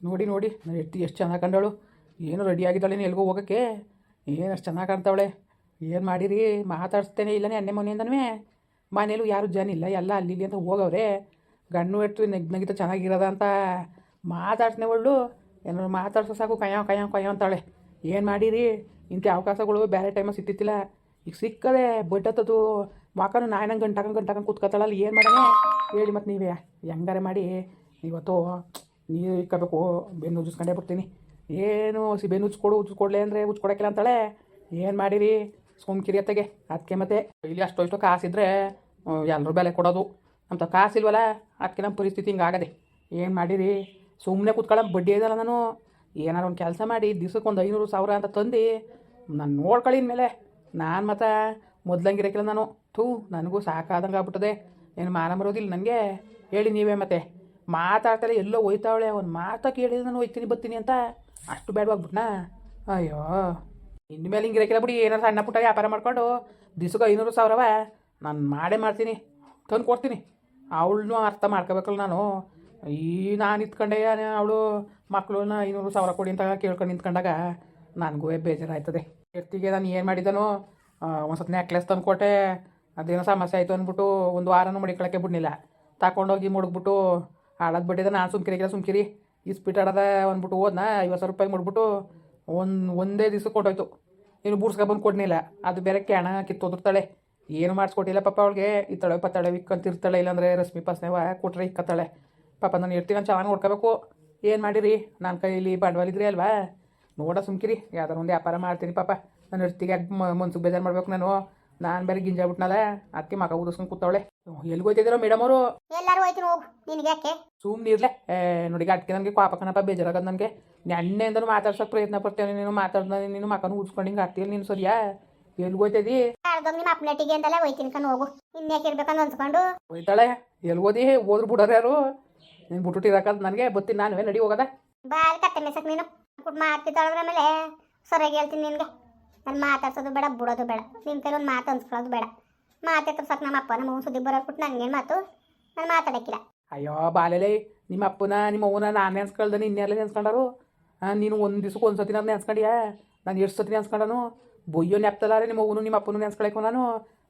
ನೋಡಿ ನೋಡಿ ನನ್ನ ಎತ್ತಿ ಎಷ್ಟು ಚೆನ್ನಾಗಿ ಕಂಡಳು ಏನು ರೆಡಿ ಆಗಿದ್ದಾಳೆ ಎಲ್ಗೂ ಹೋಗೋಕ್ಕೆ? ಏನು ಅಷ್ಟು ಚೆನ್ನಾಗಿ ಕಾಣ್ತಾವಳೆ? ಏನು ಮಾಡಿರಿ? ಮಾತಾಡಿಸ್ತೇನೆ ಇಲ್ಲನೇ ಅನ್ನೆ ಮೊನ್ನೆಯಿಂದನೂ ಮನೇಲೂ ಯಾರು ಜನ ಇಲ್ಲ, ಎಲ್ಲ ಅಲ್ಲಿ ಅಂತ ಹೋಗವ್ರೆ. ಗಣ್ಣು ಎಟ್ಟು ನೆಗ್, ನಗಿತ ಚೆನ್ನಾಗಿರೋದ ಅಂತ ಮಾತಾಡ್ಸ್ನೆ ಒಳ್ಳು ಏನಾದ್ರು ಮಾತಾಡ್ಸೋ ಸಾಕು ಕಯ್ಯೋ ಕಯ್ಯೋ ಕಯ್ಯೋ ಅಂತಾಳೆ. ಏನು ಮಾಡಿರಿ? ಇಂಥ ಅವಕಾಶಗಳು ಬೇರೆ ಟೈಮಲ್ಲಿ ಸಿಕ್ತಿತ್ತಿಲ್ಲ ಈಗ ಸಿಕ್ಕದೆ ಬಡ್ಡತ್ತದು ವಾಕನು ನಾಯಿನಂಗೆ ಗಂಟಾಕಂಗೆ ಗಂಟಾಕಂಗೆ ಕೂತ್ಕೊತಾಳಲ್ಲ ಏನು ಮಾಡೋಣ? ಹೇಳಿ ಮತ್ತು ನೀವೇ. ಹೆಂಗಾರೆ ಮಾಡಿ? ಇವತ್ತು ನೀರು ಇಕ್ಕಬೇಕು ಬೆನ್ನು ಉಜ್ಜಿಸ್ಕೊಂಡೇ ಬಿಡ್ತೀನಿ. ಏನು ಸಿ ಬೆನ್ನು ಉಜ್ಕೊಡು ಉಜ್ಕೊಡ್ಲೆ ಅಂದರೆ ಉಜ್ಕೊಡಕ್ಕಿಲ್ಲ ಅಂತಾಳೆ? ಏನು ಮಾಡಿರಿ ಸುಮ್ ಕಿರಿಯತ್ತಗೆ ಅದಕ್ಕೆ ಮತ್ತೆ ಇಲ್ಲಿ ಅಷ್ಟು ಇಷ್ಟು ಕಾಸಿದ್ರೆ ಎಲ್ಲರೂ ಬೆಲೆ ಕೊಡೋದು. ನಮ್ಮ ಕಾಸಿಲ್ವಲ್ಲ ಅದಕ್ಕೆ ನಮ್ಮ ಪರಿಸ್ಥಿತಿ ಹಿಂಗಾಗದೆ ಏನು ಮಾಡಿರಿ ಸುಮ್ಮನೆ ಕೂತ್ಕೊಳ್ಳೋ ಬಡ್ಡಿ ಇದಲ್ಲ ನಾನು. ಏನಾರು ಒಂದು ಕೆಲಸ ಮಾಡಿ, ದಿವ್ಸಕ್ಕೆ ಒಂದು ಐನೂರು ಸಾವಿರ ಅಂತ ತಂದು, ನಾನು ನೋಡ್ಕೊಳ್ಳಿ ಮೇಲೆ ನಾನು ಮತ್ತು ಮೊದ್ಲಂಗಿರಕ್ಕಿಲ್ಲ ನಾನು. ಥೂ, ನನಗೂ ಸಾಕಾದಂಗೆ ಆಗ್ಬಿಟ್ಟದೆ. ಏನು ಮಾನ ಬರೋದಿಲ್ಲ ನನಗೆ. ಹೇಳಿ ನೀವೇ ಮತ್ತೆ. ಮಾತಾಡ್ತಾರೆ ಎಲ್ಲೋ ಹೋಯ್ತಾವಳೆ, ಅವ್ನು ಮಾತಾ ಕೇಳಿದ್ರೆ ನಾನು ಹೋಯ್ತೀನಿ ಬರ್ತೀನಿ ಅಂತ. ಅಷ್ಟು ಬೇಡವಾಗ್ಬಿಟ್ನಾ ಅಯ್ಯೋ. ಇನ್ಮೇಲೆ ಹಿಂಗಿರಕ್ಕಿಲ್ಲ ಬಿಡಿ, ಏನಾರು ಸಣ್ಣ ಪುಟ್ಟ ವ್ಯಾಪಾರ ಮಾಡ್ಕೊಂಡು ದಿವ್ಸಕ್ಕೆ ಐನೂರು ಸಾವಿರವ ನಾನು ಮಾಡೇ ಮಾಡ್ತೀನಿ, ತಂದು ಕೊಡ್ತೀನಿ. ಅವಳನ್ನೂ ಅರ್ಥ ಮಾಡ್ಕೋಬೇಕಲ್ಲ ನಾನು. ಈ ನಾನು ಇತ್ಕೊಂಡೆ, ಅವಳು ಮಕ್ಕಳನ್ನ ಐನೂರು ಸಾವಿರ ಕೊಡಿ ಅಂತ ಕೇಳ್ಕೊಂಡು ನಿಂತ್ಕೊಂಡಾಗ ನನಗೂ ಬೇಜಾರಾಯ್ತದೆ. ಎತ್ತಿಗೆ ನಾನು ಏನು ಮಾಡಿದನು ಒಂದು ನೆಕ್ಲೆಸ್ ತಂದು ಕೊಟ್ಟೆ, ಅದೇನೋ ಸಮಸ್ಯೆ ಆಯಿತು ಅಂದ್ಬಿಟ್ಟು ಒಂದು ವಾರನೂ ಮಡಿಕೊಳ್ಳೋಕ್ಕೆ ಬಿಡ್ನಿಲ್ಲ ತಗೊಂಡೋಗಿ ಮುಡುಗ್ಬಿಟ್ಟು ಹಾಳದ್ ಬಿಟ್ಟಿದ್ದೆ ನಾನು ಸುಮ್ಕಿರಿಗಿಲ್ಲ ಸುಮ್ಕಿರಿ. ಇಸ್ಪಿಟ್ ಆಡದ ಅಂದ್ಬಿಟ್ಟು ಹೋದ್ನ, ಐವತ್ತು ಸಾವಿರ ರೂಪಾಯಿ ಮಾಡ್ಬಿಟ್ಟು ಒಂದು, ಒಂದೇ ದಿವ್ಸಕ್ಕೆ ಕೊಟ್ಟೋಯ್ತು ಇನ್ನು ಬೂಡ್ಸ್ಕೊಬಂದು ಕೊಡ್ನಿಲ್ಲ ಅದು ಬೇರೆ ಕ್ಯಾಣ ಕಿತ್ತೋದಿರ್ತಾಳೆ ಏನು ಮಾಡಿಸ್ಕೊಟ್ಟಿಲ್ಲ ಪಾಪ ಅವಳಿಗೆ. ಇತ್ತಳೆ ಪತ್ತಾಳೆ ಇಕ್ಕಂತಿರ್ತಾಳೆ ಇಲ್ಲಾಂದರೆ ರಶ್ಮಿ ಪಾಸ್ನೇವ ಕೊಟ್ರೆ ಇಕ್ಕತ್ತಾಳೆ. ಪಾಪ ನಾನು ಇರ್ತೀನಿ ನಾನು ಚೆನ್ನಾಗಿ ನೋಡ್ಕೋಬೇಕು. ಏನು ಮಾಡಿರಿ? ನನ್ನ ಕೈಲಿ ಬಂಡವಾಳ ಇದ್ರಿ ಅಲ್ವಾ? ನೋಡ ಸುಮ್ಕಿರಿ, ಯಾವ್ದಾರು ಒಂದು ವ್ಯಾಪಾರ ಮಾಡ್ತೀನಿ ಪಾಪ. ನಾನು ಇರ್ತೀಗ ಮನ್ಸಿಗೆ ಬೇಜಾರು ಮಾಡಬೇಕು ನಾನು. ನಾನು ಬೇರೆ ಗಿಂಜಾಬಿಟ್ನಲ್ಲ ಅದಕ್ಕೆ ಮಕ ಊದಿಸ್ಕೊಂಡು ಕೂತವಳೆ. ಎಲ್ಲಿಗೆ ಹೋಯ್ತಿದ್ದೀರೋ ಮೇಡಮ್ ಅವರು? ಎಲ್ಲರೂ ಹೋಯ್ತೀನಿ ಹೋಗು ನಿನಗೆ ಯಾಕೆ? ಸುಮ್ಮನೆ ಇರ್ಲೆ. ನೋಡಿ ಅದಕ್ಕೆ ನನಗೆ ಪಾಪ ಕಣಪ್ಪ ಬೇಜಾರಾಗದು ನನಗೆ. ನೆನ್ನೆಯಿಂದನೂ ಮಾತಾಡ್ಸೋಕೆ ಪ್ರಯತ್ನ ಪಡ್ತೇನೆ ನೀನು ಮಾತಾಡ್ದ ನೀನು ಮಕನ ಊದ್ಕೊಂಡು ಹಿಂಗೆ ಆಡ್ತೀಯ ನೀನು ಸರಿಯಾ? ಕಳ್ದೋಗಿ ನಿಮ್ಮ ಅಪ್ಪನಟ್ಟಿಗೆ ಅಂತೆಲ್ಲ ಹೋಯ್ತೀನಿ ಕಣ್ ಹೋಗು. ಇನ್ಯಾಕೆ ಇರ್ಬೇಕಂತ ಅನ್ಸ್ಕೊಂಡು. ಹೋಯ್ತಾಳೆ? ಎಲ್ಲಿ ಓದಿ ಹೋದ್ರು ಬಿಡೋರು ಯಾರು? ನೀನು ಬಿಟ್ಬಿಟ್ಟು ಇರಕ್ಕದು ನನಗೆ ಬತ್ತೀನಿ ನಾನು ನಡಿ ಹೋಗದ. ಬಾಲ್ ಕತ್ತೆ ಮೆಸಕ್ ನೀನು. ಕೊಟ್ಟು ಮಾತಾಡ್ತಿದ್ದಾಳದ್ರ ಮೇಲೆ. ಸರಿಯಾಗಿ ಹೇಳ್ತೀನಿ ನಿನಗೆ. ನಾನು ಮಾತಾಡ್ಸೋದು ಬೇಡ ಬಿಡೋದು ಬೇಡ. ನಿಮ್ಮ ಕೈಲಿ ಒಂದು ಮಾತು ಅನ್ಸ್ಕೊಳ್ಳೋದು ಬೇಡ. ಮಾತಾಡ್ತಾರೆ ಸಾಕು ನಮ್ಮ ಅಪ್ಪ ನಮ್ಮ ಅವ್ನು ಸುದ್ದಿ ಬರೋಕ್ಬಿಟ್ಟು ನನಗೇನು ಮಾತು? ನಾನು ಮಾತಾಡಕ್ಕಿಲ್ಲ. ಅಯ್ಯೋ ಬಾಲೆಲೆ ನಿಮ್ಮ ಅಪ್ಪನ ನಿಮ್ಮ ಅವನ ನಾನು ನೆನ್ಸ್ಕೊಳ್ದೆ ಇನ್ನೆಲ್ಲ ನೆನ್ಸ್ಕೊಂಡಾರು ನೀನು ಒಂದು ದಿವ್ಸಕ್ಕೆ ಒಂದು ಸತಿ ನಾನು ನೆನ್ಸ್ಕೊಂಡಿಯಾ ನಾನು ಎಷ್ಟು ಸತಿ ನೆನ್ಸ್ಕೊಂಡನು ಬೊಯ್ಯೋ ನೆಪ್ತಲಾರೆ ನಿಮ್ಮ ಅವನು ನಿಮ್ಮ ಅಪ್ಪನೂ ನೆನ್ಸ್ಕೊಳಕ್ಕೆ ನಾನು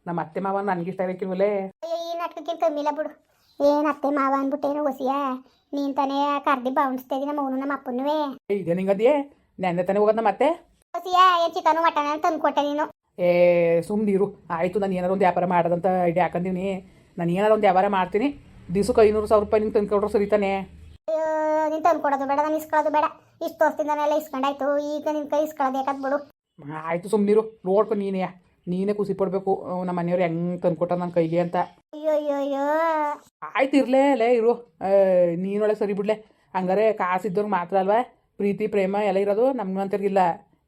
ನಮ್ಮ ಅತ್ತೆ ಮಾವ ನನಗೆ ಇಷ್ಟ ಆಗಿರ್ಕಿಲ್ವಲ್ಲೇ ಅಯ್ಯೋ ಈ ನಾಟಕಕ್ಕಿಂತ ಕಮ್ಮಿ ಇಲ್ಲ ಬಿಡು. ಏನು ಅತ್ತೆ ಮಾವ ಅಂದ್ಬಿಟ್ಟೇನು ಹೊಸಿಯ ನೀನು ತಾನೇ ಕರ್ದಿ ಇದ್ದೀನಿ ನಮ್ಮ ಅವನು ನಮ್ಮ ಅಪ್ಪನೂ ಇದೇ ನಿಂಗದಿಯೇ ನೆನ್ನೆ ತಾನೇ ಹೋಗೋದು ನಮ್ಮ ಅತ್ತೆ? ಚಿಕನು ಮಟನ್ ಅಂತ ತಂದ್ಕೊಟ್ಟೆ ನೀನು. ಏ ಸುಮ್ಮನಿರು ಆಯಿತು ನಾನು ಏನಾರು ಒಂದು ವ್ಯಾಪಾರ ಮಾಡದಂತ ಐಡಿಯಾ ಹಾಕಂದೀನಿ ನಾನು ಏನಾರು ಒಂದು ವ್ಯಾಪಾರ ಮಾಡ್ತೀನಿ. ದಿವಸಕ್ಕೆ ಐನೂರು ಸಾವಿರ ರೂಪಾಯಿ ನಿಂಗೆ ತಂದ್ಕೊಟ್ರು ಸರಿತಾನೆ ನೀನು ತಂದ್ಕೊಡೋದು ಬೇಡ ನಾನು ಇಸ್ಕೊಳ್ಳೋದು ಬೇಡ. ಇಷ್ಟು ವರ್ಷದಿಂದನೆಲ್ಲ ಇಸ್ಕೊಂಡಾಯ್ತು. ಈಗ ನಿನ್ ಕೈ ಇಸ್ಕೊಳ್ಳೋದು ಯಾಕಂತ ಬಿಡು. ಆಯಿತು ಸುಮ್ಮನಿರು ನೋಡ್ಕೊ ನೀನೇ. ನೀನೇ ಖುಷಿ ಪಡಬೇಕು. ನಮ್ಮ ಮನೆಯವ್ರು ಹೆಂಗೆ ತಂದ್ಕೊಟ್ಟ ನನ್ನ ಕೈಗೆ ಅಂತ. ಅಯ್ಯೋ ಆಯ್ತು ಇರ್ಲೇ ಲೇ ಇರು. ನೀನೊಳಗೆ ಸರಿ ಬಿಡ್ಲೆ. ಹಂಗಾರೆ ಕಾಸಿದ್ದವ್ರಿಗೆ ಮಾತ್ರ ಅಲ್ವಾ? ಪ್ರೀತಿ ಪ್ರೇಮ ಎಲ್ಲ ಇರೋದು ನಮ್ಗೆ ಅಂತರ್ಗಿಲ್ಲ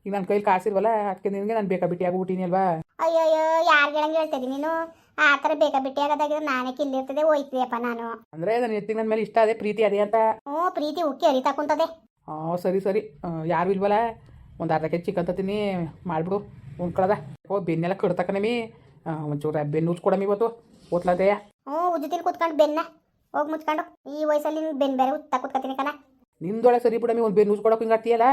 ಈಗ ನನ್ನ ಕೈಲಿ ಕಾಸಿಲ್ವಲ್ಲ ಅದಕ್ಕೆ ನಿನಗೆ ನಾನು ಬೇಕಾ ಬಿಟ್ಟಿ ಆಗ್ಬಿಟ್ಟಿನಿ ಅಲ್ವಾ? ಅಯ್ಯೋ ಯಾರು ಹೇಳಂಗೆ ಹೇಳ್ತಿದ್ದೀನಿ ನೀನು? ಆ ಥರ ಬೇಕಾ ಬಿಟ್ಟಿ ಆಗೋದಾಗಿದ್ರೆ ನಾನೇ ಕಿಲ್ಲಿರ್ತದೆ ಹೋಯ್ತೀಯಪ್ಪ ನಾನು. ಅಂದ್ರೆ ನನ್ನ ಎತ್ತಿಗೆ ನನ್ನ ಮೇಲೆ ಇಷ್ಟ ಅದೇ ಪ್ರೀತಿ ಅದೇ ಅಂತ? ಹ್ಞೂ ಪ್ರೀತಿ ಉಕ್ಕಿ ಹರಿತಾ ಕುಂತದೆ. ಹಾಂ ಸರಿ ಸರಿ. ಯಾರು ಇಲ್ವಲ್ಲ? ಒಂದು ಅರ್ಧ ಕೆಜಿ ಚಿಕನ್ ತತ್ತೀನಿ. ಮಾಡಿಬಿಡು ಉಣ್ಕೊಳದ ಓ ಬೆನ್ನೆಲ್ಲ ಕಡ್ತಕನಮಿ ಒಂಚೂರು ಬೆನ್ನು ಉಜ್ಕೊಡಮಿ ಇವತ್ತು. ಓದ್ಲದೆಯ ಹ್ಞೂ ಉಜ್ಜುತ್ತೀನಿ ಕುತ್ಕೊಂಡು ಬೆನ್ನ. ಹೋಗಿ ಮುಚ್ಕೊಂಡು. ಈ ವಯಸ್ಸಲ್ಲಿ ನಿನ್ ಬೆನ್ ಬೇರೆ ಉತ್ತಾ ಕುತ್ಕೊತೀನಿ ಕಣ. ನಿಂದೊಳಗೆ ಸರಿ ಬಿಡಮಿ ಒಂದು ಬೆನ್ನು ಉಜ್ಕೊಡಕ್ಕೆ ಹಿಂಗೆ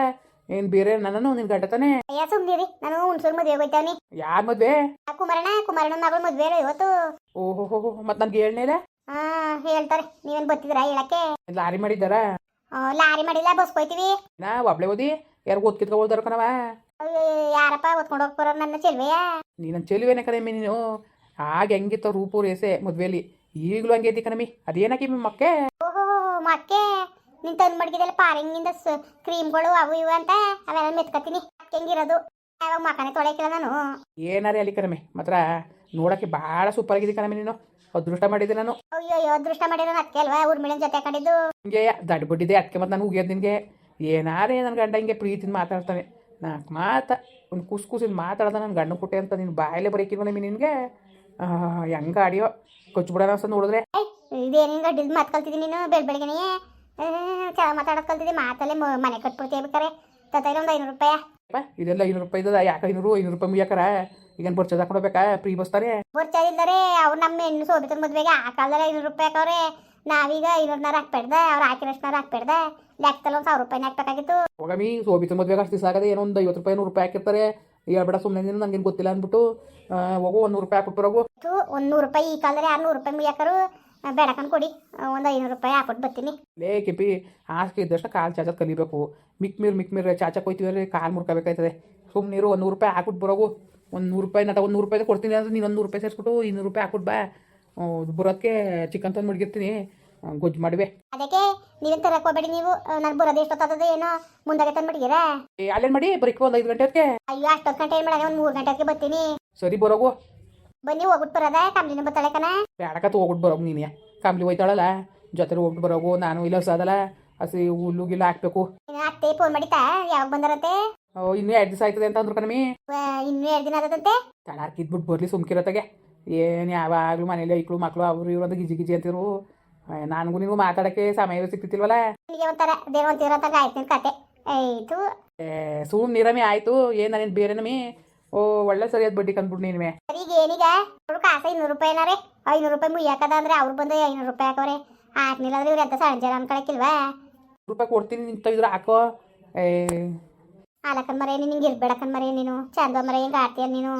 ಏನು ಬೇರೆ ನನ್ನನ್ನು ನಿನ್ ಗಂಡ ತಾನೆ ಅಯ್ಯ ಸುಮ್ನಿರಿ. ನಾನು ಹುಣ್ಸೂರು ಮದುವೆಗೆ ಹೋಯ್ತಾವನಿ ಯಾರ ಮದ್ವೆ? ಆ ಕುಮಾರಣ್ಣ ಕುಮಾರಣ್ಣನ ಮಗಳು ಮದುವೆ ಇವತ್ತು. ಓಹೋ ಮತ್ ನನ್ಗೆ ಮತ್ತು ನನಗೆ ಹೇಳ್ನೇಲ ಹಾಂ ಹೇಳ್ತಾರೆ. ನೀವೇನ್ ಬರ್ತಿದ್ರ ಹೇಳಕ್ಕೆ? ಲಾರಿ ಮಾಡಿದ್ದಾರ? ಲಾರಿ ಮಾಡಿಲ್ಲ ಬಸ್ ಹೋಯ್ತೀವಿ. ನಾ ಒಬ್ಳೆ ಓದಿ ಯಾರು ಓದ್ ಓದಾರ ಕಣವ? ಯಾರಪ್ಪ ಓದ್ಕೊಂಡು ಹೋಗ್ತಾರ ನನ್ನ ಚೆಲ್ವೆಯ ನೀ ನನ್ನ ಚೆಲ್ವೇನೆ ಕಣಮಿ ನೀನು. ಆಗ ಹೆಂಗಿತ್ತ ರೂಪು ರೇಸೆ ಮದ್ವೆಲಿ. ಈಗಲೂ ಹಂಗೆ ಐತಿ ಕಣಮಿ ಅದೇನಕಿ ನಿಮ್ಮ ಮಕ್ಕೆ? ಓಹೋ ಮಕ್ಕೆ? ನೀನ್ ತಂದು ಮಡಗಿದೆಲ್ಲ ಪಾರಿಂಗಿಂದ ಕ್ರೀಮ್ಗಳು ಅವು ಇವು ಅಂತ ಅವೆಲ್ಲ ಮೆತ್ಕತೀನಿ. ಹೆಂಗಿರೋದು? ಯಾವಾಗ ಮಕನೇ ತೊಳೆಕಿಲ್ಲ ನಾನು. ಏನಾರೇ ಅಲ್ಲಿ ಕಣಮೆ ಮಾತ್ರ ನೋಡಕ್ಕೆ ಭಾಳ ಸೂಪರ್ ಆಗಿದೆ ಕಣಮೆ ನೀನು. ಅದೃಷ್ಟ ಮಾಡಿದೆ ನಾನು. ಅಯ್ಯೋ ಅಯ್ಯೋ ಅದೃಷ್ಟ ಮಾಡಿರೋ ಅದಕ್ಕೆ ಅಲ್ವಾ? ಊರ್ಮಿಳನ್ ಜೊತೆ ಕಂಡಿದ್ದು ಹಿಂಗೆ ದಡ್ ಬಿಟ್ಟಿದೆ ಅದಕ್ಕೆ ಮತ್ತೆ ನಾನು ಉಗಿಯೋದು ನಿನಗೆ. ಏನಾರೇ ನನ್ನ ಗಂಡ ಹಿಂಗೆ ಪ್ರೀತಿನ ಮಾತಾಡ್ತಾನೆ. ನಾಲ್ಕು ಮಾತ ಒಂದು ಕುಸ್ ಕುಸಿನ ಮಾತಾಡ್ದ ನನ್ನ ಗಂಡ ಕೊಟ್ಟೆ ಅಂತ ನೀನು ಬಾಯಲ್ಲೇ ಬರೀಕಿಲ್ವ ನಿಮಗೆ ನಿನಗೆ. ಹೆಂಗೆ ಆಡಿಯೋ? ಕೊಚ್ಚಿಬಿಡೋಣ ಅಂತ ನೋಡಿದ್ರೆ. ಮಾತು ಕಲ್ತಿದ್ದೀನಿ ನೀನು? ಬೆಳ್ ಬೆಳಗ್ಗೆನೇ. ಚೆನ್ನಾಗಿ ಮಾತಾಡೋದು ಕಲ್ತಿದ್ದೆ ಮಾತಲ್ಲೇ ಮನೆ ಕಟ್ಬಿಡ್ತೀವಿ ಬೇಕಾರೆ ತತ್ತೈದು ಒಂದು ಐನೂರು ರೂಪಾಯಿ. ಇದೆಲ್ಲ ಐನೂರು ರೂಪಾಯಿ ಇದ್ದದ ಯಾಕೆ ಐನೂರು ಐನೂರು ರೂಪಾಯಿ ಮುಗಿಯಾಕರ? ಈಗೇನು ಬರ್ಚದ ಕೊಡಬೇಕಾ ಫ್ರೀ ಬಸ್ ತಾನೆ ಬರ್ಚಾರಿದ್ದಾರೆ ಅವ್ರು ನಮ್ಮ ಹೆಣ್ಣು ಸೋಬಿತನ ಮದುವೆಗೆ ಆ ಕಾಲದಲ್ಲಿ ಐನೂರು ರೂಪಾಯಿ ಹಾಕವ್ರೆ ನಾವೀಗ ಐನೂರನಾರು ಹಾಕ್ಬೇಡ್ದೆ ಅವ್ರು ಹಾಕಿರೋಷ್ಟನಾರು ಹಾಕ್ಬೇಡ್ದೆ. ಲೆಕ್ಕದಲ್ಲಿ ಒಂದು ಸಾವಿರ ರೂಪಾಯಿನ ಹಾಕ್ಬೇಕಾಗಿತ್ತು ಹೋಗಮಿ ಸೋಬಿತ ಮದುವೆಗೆ ಅಷ್ಟು ದಿವಸ ಆಗದೆ ಏನೋ ಒಂದು ಐವತ್ತು ರೂಪಾಯಿ ನೂರು ರೂಪಾಯಿ ಹಾಕಿರ್ತಾರೆ. ಹೇಳ್ಬೇಡ ಸುಮ್ಮನೆ ನನಗೇನು ಗೊತ್ತಿಲ್ಲ ಅಂದ್ಬಿಟ್ಟು ಹೋಗೋ ಹೋಗು ಒಂದು ನೂರು ರೂಪಾಯಿ ಹಾಕ್ಬಿಟ್ಟು ಇತ್ತು ಒಂದು ನೂರು ರೂಪಾಯಿ ಈ ಕಾಲದಲ್ಲಿ ಆರು ನೂರು ರೂಪಾಯಿ ಮುಯ್ಯಕರು ಬೇಡಕನ್ ಕೊಡಿ ಒಂದು ಐನೂರು ರೂಪಾಯಿ ಹಾಕ್ಬಿಟ್ಟು ಬರ್ತೀನಿ. ಲೇ ಕೆಪಿ ಹಾಸಿಗೆ ಇದ್ದಷ್ಟು ಕಾಲು ಚಾಚೋದು ಕಲಿಬೇಕು. ಮಿಕ್ ಮೀರ್ ಮಿಕ್ ಮೀರ್ ಚಾಚಕ್ಕೆ ಹೋಯ್ತೀವಿ ಕಾಲು ಮುರ್ಕೋಬೇಕಾಯ್ತದೆ. ಸುಮ್ಮನೆ ನೀರು ಒಂದು ನೂರು ರೂಪಾಯಿ ಹಾಕ್ಬಿಟ್ಟು ಬರೋಗು. ಒಂದು ನೂರು ರೂಪಾಯಿ ನಟ ಒಂದು ನೂರು ರೂಪಾಯಿ ಕೊಡ್ತೀನಿ ಅಂದ್ರೆ ನೀನು ಒಂದು ನೂರು ರೂಪಾಯಿ ಸೇರಿಸ್ಬಿಟ್ಟು ಇನ್ನೂರು ರೂಪಾಯಿ ಹಾಕ್ಬಿಟ್ಟು ಬಾ. ಬರೋದಕ್ಕೆ ಚಿಕನ್ ತಂದು ಮಡಗಿರ್ತೀನಿ. ಗೊಜ್ಜು ಮಾಡಿವೆ. ಅದಕ್ಕೆ ನೀವೇನು ತರಕ್ಕೆ ಹೋಗಬೇಡಿ ನೀವು? ನಾನು ಬರೋದು ಎಷ್ಟೊತ್ತಾದ ಏನೋ ಮುಂದಾಗೆ ತಂದ್ಬಿಟ್ಟಿದ್ದೀರಾ ಅಲ್ಲೇನು ಮಾಡಿ? ಬರೀಕ್ ಒಂದು ಐದು ಗಂಟೆ ಅದಕ್ಕೆ ಅಯ್ಯೋ ಅಷ್ಟೊತ್ತು ಗಂಟೆ ಏನು ಮಾಡೋಣ? ಒಂದು ಮೂರು ಗಂಟೆಗೆ ಬರ್ತೀನಿ. ಸರಿ ಬರೋಗು. ಬನ್ನಿ ಹೋಗ್ಬಿಟ್ಟು ಬರೋದ ಕಾಮ್ಲಿನ ಬತ್ತಾಳೆ ಕಣ ಬೇಡಕತ್ತು ಹೋಗ್ಬಿಟ್ಟು ಬರೋಗ ನೀನು. ಕಾಮ್ಲಿ ಹೋಯ್ತಾಳಲ್ಲ ಜೊತೆ ಹೋಗ್ಬಿಟ್ಟು ಬರೋಗು ನಾನು ಇಲ್ಲ ಸಾದಲ್ಲ ಹಸಿ ಹುಲ್ಲು ಗಿಲ್ಲ ಹಾಕ್ಬೇಕು. ಅತ್ತೆ ಫೋನ್ ಮಾಡಿತಾ ಯಾವಾಗ ಬಂದರಂತೆ? ಓ, ಇನ್ನೂ ಎರಡು ದಿವಸ ಆಯ್ತದೆ ಅಂತ ಅಂದ್ರು ಕಣಮಿ ಇನ್ನೂ ಎರಡು ದಿನ ಆದದಂತೆ? ತಲಾರ್ಕಿದ್ಬಿಟ್ಟು ಬರ್ಲಿ ಸುಮ್ಕಿರತ್ತಾಗೆ. ಏನು ಯಾವಾಗಲೂ ಮನೇಲಿ ಐಕ್ಳು ಮಕ್ಕಳು ಅವರು ಇವರು ಅಂತ ಗಿಜಿ ಗಿಜಿ ಅಂತಿರು ನನಗೂ ನಿನಗೂ ಮಾತಾಡಕ್ಕೆ ಸಮಯ ಸಿಗ್ತಿಲ್ವಲ್ಲ ನಿಮಗೆ ಒಂಥರ ದೇವ ಅಂತೀರ ಅಂತ ಆಯ್ತು ಕತೆ. ಆಯ್ತು ಸುಮ್ ನೀರಮಿ ಆಯಿತು. ಏನು ನಾನೇನು ಬೇರೆ ನಮಿ ಓ ಒಳ್ಳೆ ಸರಿಯಾದ ಬಡ್ಡಿ ಕಂದ್ಬಿಡ್ ನೀನುವೆ. ಈಗ ಏನೀಗ? ಅವ್ರು ಕಾಸು ಇನ್ನೂರು ರೂಪಾಯಿ ಏನಾರೆ? ಐನೂರು ರೂಪಾಯಿ ಮುಯ್ಯಾಕದ ಅಂದ್ರೆ ಅವ್ರು ಬಂದು ಐನೂರು ರೂಪಾಯಿ ಹಾಕವ್ರೆ. ಹಾಕ್ನಿಲ್ಲ ಅಂದ್ರೆ ಇವ್ರು ಎಂತ ಸಣ್ಣ ಜನ ಅನ್ಕೊಳಕಿಲ್ವಾ ರೂಪಾಯಿ ಕೊಡ್ತೀನಿ ನಿಂತ ಇದ್ರ ಹಾಕೋ. ಏ. ಆಲಕನ್ ಮರೆ ನಿಂಗೆ ಇರ್ಬೇಡಕನ್ ಮರೆ ನೀನು. ಚಂದ ಮರೆ ಹಿಂಗೆ ಆಡ್ತೀಯ ನೀನು?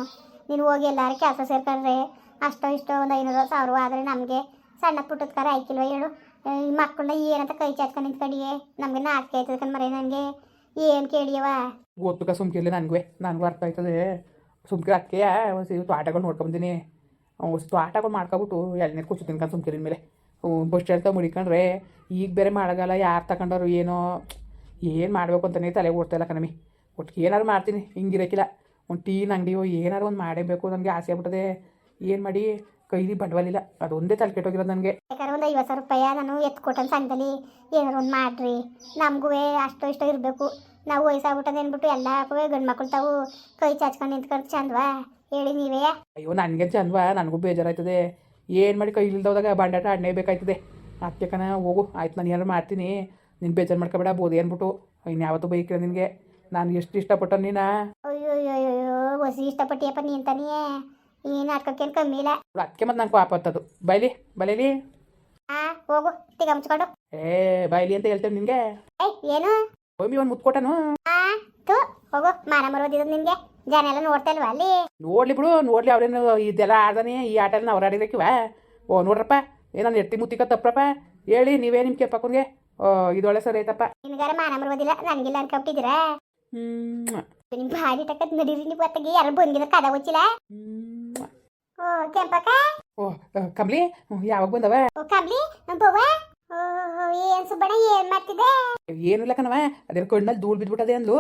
ನೀನು ಹೋಗಿ ಎಲ್ಲಾರು ಕೆಲಸ ಸೇರ್ಕೊಂಡ್ರೆ ಅಷ್ಟೋ ಇಷ್ಟೋ ಒಂದು ಐನೂರು ಸಾವಿರ ಆದ್ರೆ ನಮಗೆ ಸಣ್ಣ ಪುಟ್ಟದ ಕರ ಆಯ್ಕಿಲ್ವ ಹೇಳು? ಮಕ್ಕಳನ್ನ ಏನಂತ ಕೈ ಚಾಚ್ಕೊಂಡು ನಿಂತ್ಕೊಂಡಿಯೇ? ನಮಗೆ ನಾಚಿಕೆ ಆಯ್ತದ ಕಣ್ ಮರೆ ನನಗೆ ಏನು ಕೇಳಿಯವ ಗೊತ್ತುಕ ಸುಮ್ಕಿರ್ಲಿ ನನಗೂ ನನಗೂ ಅರ್ಥ ಆಯ್ತದೆ. ಸುಮ್ಕಿ ಅದಕ್ಕೆ ಹೊಸ ತೋಟಗಳು ನೋಡ್ಕೊಂಬಂದಿನಿ. ಹೊಸ ತೋಟಗಳು ಮಾಡ್ಕೊಬಿಟ್ಟು ಎಳ್ನೀರು ಕುಚ್ಚು ತಿನ್ಕೊಂಡು ಸುಮ್ಕಿರಿನ ಮೇಲೆ ಬಸ್ ಸ್ಟ್ಯಾಂಡ್ ಮುಡಿಕೊಂಡ್ರೆ ಈಗ ಬೇರೆ ಮಾಡಗಲ್ಲ, ಯಾರು ತಗೊಂಡವ್ರು ಏನೋ, ಏನು ಮಾಡಬೇಕು ಅಂತಲೇ ತಲೆ ಓಡ್ತಾಯಿಲ್ಲ ಕಣಮಿ ಒಟ್ಟಿಗೆ ಏನಾರು ಮಾಡ್ತೀನಿ ಹಿಂಗಿರಕ್ಕಿಲ್ಲ ಒಂದು ಟೀನ್ ಅಂಗಡಿಯೋ ಏನಾರು ಒಂದು ಮಾಡೇಬೇಕು, ನನಗೆ ಆಸೆ ಆಗ್ಬಿಟ್ಟದೆ. ಏನು ಮಾಡಿ? ಕೈಲಿ ಬಂಡವಾಲಿಲ್ಲ ಅದೊಂದೇ ತಲೆ ಕೆಟ್ಟೋಗಿರೋದು ನನಗೆ. ಬೇಕಾದ್ರೆ ಒಂದು ಐವತ್ತು ಸಾವಿರ ರೂಪಾಯಿ ನಾನು ಎತ್ಕೊಟ್ಟನ ಸಂಘದಲ್ಲಿ ಏನಾರು ಒಂದು ಮಾಡ್ರಿ. ನಮಗೂ ಅಷ್ಟೋ ಇಷ್ಟ ಇರಬೇಕು. ನಾವು ವಯಸ್ಸಾಗ್ಬಿಟ್ಟದ ಅಂದ್ಬಿಟ್ಟು ಎಲ್ಲಕ್ಕೂ ಗಂಡು ಮಕ್ಕಳು ತಾವು ಕೈ ಚಾಚ್ಕೊಂಡು ನಿಂತ್ಕೊಂಡು ಚಂದವಾ? ಹೇಳಿ ನೀವೇ. ಅಯ್ಯೋ ನನಗೆ ಚಂದವಾ? ನನಗೂ ಬೇಜಾರಾಯ್ತದೆ. ಏನು ಮಾಡಿ ಕೈಲಿಲ್ದೋದಾಗ ಬಂಡಾಟ ಅಣ್ಣೇ ಬೇಕಾಯ್ತದೆ. ಅದಕ್ಕೆ ಕಣ ಹೋಗು. ಆಯ್ತು ನಾನು ಏನಾರು ಮಾಡ್ತೀನಿ. ನೀನು ಬೇಜಾರು ಮಾಡ್ಕೊಬೇಡ ಏನ್ಬಿಟ್ಟು ಅಂದ್ಬಿಟ್ಟು. ಇನ್ಯಾವತ್ತೂ ಬೈಕಿಲ್ಲ ನಿನಗೆ. ನಾನು ಎಷ್ಟು ಇಷ್ಟಪಟ್ಟು ನೀನಾ? ಅಯ್ಯೋ ಅಯ್ಯೋ ಅಯ್ಯೋ ಹೊಸ ಇಷ್ಟಪಟ್ಟಿಯಪ್ಪ ನೀನು ಅಂತಾನೆಯೇ ಏನು ಆಡ್ಕೋಕ್ಕೇನು ಕಮ್ಮಿ ಇಲ್ಲ. ಅದಕ್ಕೆ ಮತ್ತೆ ನಂಗೆ ಪಾಪತ್ತದು ಬೈಲಿ ಬಲೇಲಿ. ಆ ಹೋಗು ತಿಗ ಮುಚ್ಕೊಂಡು ಏ ಬೈಲಿ ಅಂತ ಹೇಳ್ತೇವೆ ನಿನಗೆ. ಏಯ್ ಏನು? ಒಮ್ಮೆ ಒಂದು ಮುತ್ಕೊಟ್ಟನು ಆ ತು ಹೋಗು ಮಾನ ಮರೋದಿದ್ದು ನಿನಗೆ. ಜನ ಎಲ್ಲ ನೋಡ್ತಾ ಇಲ್ವಾ ಅಲ್ಲಿ? ನೋಡ್ಲಿ ಬಿಡು ನೋಡ್ಲಿ ಅವ್ರೇನು ಇದೆಲ್ಲ ಆಡ್ದಾನೆ ಈ ಆಟ ಎಲ್ಲ ಅವ್ರು ಆಡಿದಕ್ಕಿವ ಓ ನೋಡ್ರಪ್ಪ ಏನೋ ಎತ್ತಿ ಮುತ್ತಿಕ ತಪ್ಪ್ರಪ್ಪ ಹೇಳಿ ನೀವೇ ನಿಮ್ಮ ಕೆಪ್ಪಕ್ಕನ್ಗೆ ಓ ಇದೊಳ್ಳೆ ಸರಿ ಐತಪ್ಪ ನಿನ್ಗಾರ ಮಾನ ಮರೋದಿಲ್ಲ ನನಗಿಲ್ಲ ಅನ್ಕೊಬಿಟ್ಟಿದ್ದೀರಾ ಹ್ಞೂ ನಿಮ್ಮ ಭಾರಿ ಟಕ್ಕದ್ ನಡೀರಿ ನೀವು ಅತ್ತಗೆ ಯಾರು ಬಂದಿಲ್ಲ ಕದ ಹೊಚ್ಚಿಲ್ಲ ಕೆಂಪಕ್ಕ? ಓ ಕಮ್ಲಿ ಯಾವಾಗ ಬಂದವ? ಓ ಕಬ್ಲಿ ಬವ್ವ? ಏನ್ ಸುಬ್ಬಣ್ಣ ಏನ್ ಮಾಡ್ತಿದೆ ಏನಿಲ್ಲ ಕಣವ ಅದೇ ಕಣ್ಣಲ್ಲಿ ಧೂಳು ಬಿದ್ಬಿಟ್ಟದೆ ಅಂದ್ಲು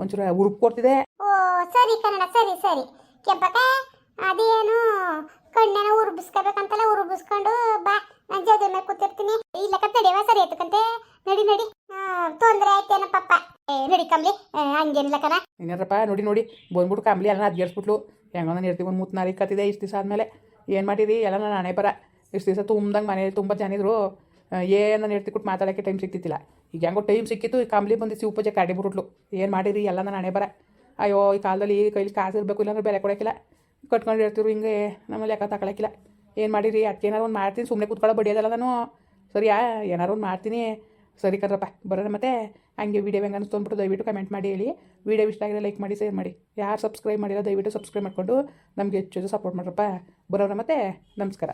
ಒಂಚೂರು ಉರುಪ್ ಕೊಡ್ತಿದೆ ಓ ಸರಿ ಕನ್ನಡ ಸರಿ ಸರಿ. ಕೆಂಪಕ್ಕ ಅದೇನು ಕಣ್ಣನ ಉರುಬಿಸ್ಕೋಬೇಕಂತಲ್ಲ ಉರುಬಿಸ್ಕೊಂಡು ಬಾ ನಾನು ಜೊತೆ ಮೇಲೆ ಕೂತಿರ್ತೀನಿ. ಇಲ್ಲ ತಡೆಯವ ಸರಿ ಆಯ್ತಕ್ಕಂತೆ ನಡಿ ನಡಿ. ತೊಂದ್ರೆ ಆಯ್ತೇನ ಪಪ್ಪ ನಡಿ ಹಂಗೇನಿಲ್ಲ ಕಣ. ಏನಾರಪ್ಪ, ನೋಡಿ ನೋಡಿ. ಬಂದ್ಬಿಟ್ಟು ಕಾಂಬ್ಲಿ ಎಲ್ಲ ಅದ್ಗೇರ್ಸ್ಬಿಟ್ಲು. ಹೆಂಗೋ ನಾನು ಇರ್ತೀವಿ ಒಂದು ಮೂತ್ ಕತ್ತಿದೆ ಇಷ್ಟು ದಿವಸ ಆದಮೇಲೆ. ಏನು ಮಾಡಿರಿ ಎಲ್ಲ ನಾನು ಹಣೆ ಬರ ಇಷ್ಟು ದಿವಸ ತುಂಬ್ದಂಗೆ ಮನೇಲಿ ತುಂಬ ಜನ ಇದ್ರು. ಏನು ನಾನು ಇರ್ತಿ ಕೊಟ್ಟು ಮಾತಾಡೋಕ್ಕೆ ಟೈಮ್ ಸಿಕ್ತಿತ್ತಿಲ್ಲ ಈಗ ಹೆಂಗೋ ಟೈಮ್ ಸಿಕ್ಕಿತ್ತು, ಈ ಕಾಂಬ್ಲಿ ಬಂದು ಶಿವ ಪೂಜೆ ಕಾಡಿ ಬಿಟ್ಲು ಏನು ಮಾಡಿರಿ ಎಲ್ಲ ನಾನು ಹಣೆ ಬರ ಅಯ್ಯೋ, ಈ ಕಾಲದಲ್ಲಿ ಕೈಲಿ ಕಾಸು ಇರಬೇಕು, ಇಲ್ಲಾಂದ್ರೆ ಬೆಲೆ ಕೊಡೋಕ್ಕಿಲ್ಲ. ಕಟ್ಕೊಂಡು ಇರ್ತಿರು ಹಿಂಗೆ ನಮ್ಮ ಲೆಕ್ಕ ತಗೊಳಕ್ಕಿಲ್ಲ ಏನು ಮಾಡಿರಿ ಅದಕ್ಕೆ ಏನಾರು ಒಂದು ಮಾಡ್ತೀನಿ ಸುಮ್ಮನೆ ಕೂತ್ಕೊಳ್ಳೋ ಬಡಿಯೋದಲ್ಲ ನಾನು. ಸರಿಯಾ? ಏನಾರು ಒಂದು ಮಾಡ್ತೀನಿ. ಸರಿ ಕರ್ರಪ್ಪ, ಬರೋಣ ಮತ್ತೆ. ಹಂಗೆ ವೀಡಿಯೋ ಹೆಂಗೆ ಅನಿಸ್ತು ಅಂದ್ಬಿಟ್ಟು ದಯವಿಟ್ಟು ಕಮೆಂಟ್ ಮಾಡಿ ಹೇಳಿ. ವೀಡಿಯೋ ಇಷ್ಟ ಆಗಿದ್ರೆ ಲೈಕ್ ಮಾಡಿ ಶೇರ್ ಮಾಡಿ. ಯಾರು ಸಬ್ಸ್ಕ್ರೈಬ್ ಮಾಡಿಲ್ಲ, ದಯವಿಟ್ಟು ಸಬ್ಸ್ಕ್ರೈಬ್ ಮಾಡಿಕೊಂಡು ನಮಗೆ ಹೆಚ್ಚು ಸಪೋರ್ಟ್ ಮಾಡ್ರಪ್ಪ. ಬರೋಣ ಮತ್ತೆ. ನಮಸ್ಕಾರ.